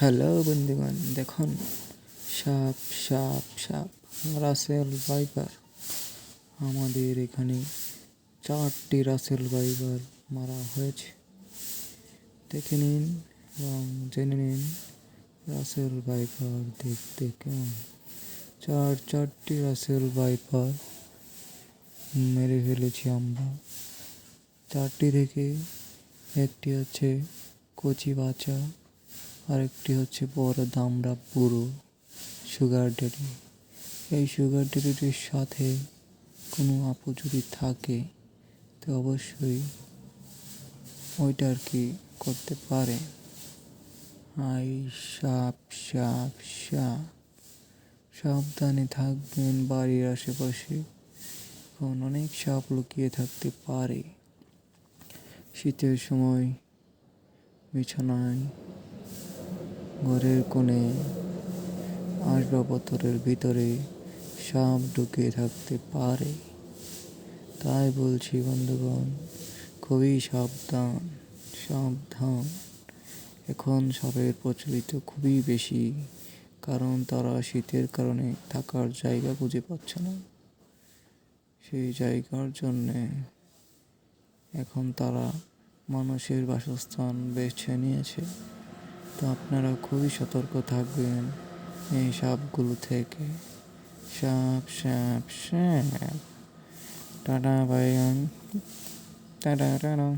Hello বন্ধুগণ, দেখুন, সাপ সাপ সাপ, রাসেল ভাইপার আমাদের এখানে চারটি রাসেল ভাইপার মারা হয়েছে। দেখে নিন এবং জেনে নিন রাসেল ভাইপার দেখতে কেমন। চার, চারটি রাসেল ভাইপার মেরে ফেলেছি আমরা। চারটি থেকে একটি হচ্ছে কচি বাচ্চা আরেকটি হচ্ছে বড় দামড়া বুড়ো সুগার ডেডি এই সুগার ডেডিটির সাথে কোনো আপু যদি থাকে, তো অবশ্যই ওইটা আর কি করতে পারে। আই, সাপ সাপ সাপ। সাবধানে থাকবেন বাড়ির আশেপাশে। কারণ অনেক সাপ লুকিয়ে থাকতে পারে। শীতের সময় বিছানায় ঘরের কোণে আসবাবপত্রের ভিতরে সাপ ঢুকে থাকতে পারে। তাই বলছি, বন্ধুগণ, খুবই সাবধান সাবধান। এখন সাপের প্রচলিত খুবই বেশি, কারণ তারা শীতের কারণে থাকার জায়গা খুঁজে পাচ্ছে না। সেই জায়গার জন্যে এখন তারা মানুষের বাসস্থান বেছে নিয়েছে। তো আপনারা খুবই সতর্ক থাকবেন এই সাপগুলো থেকে। সাপ সাপ সাপ টাটা বাই টাটা টাটা।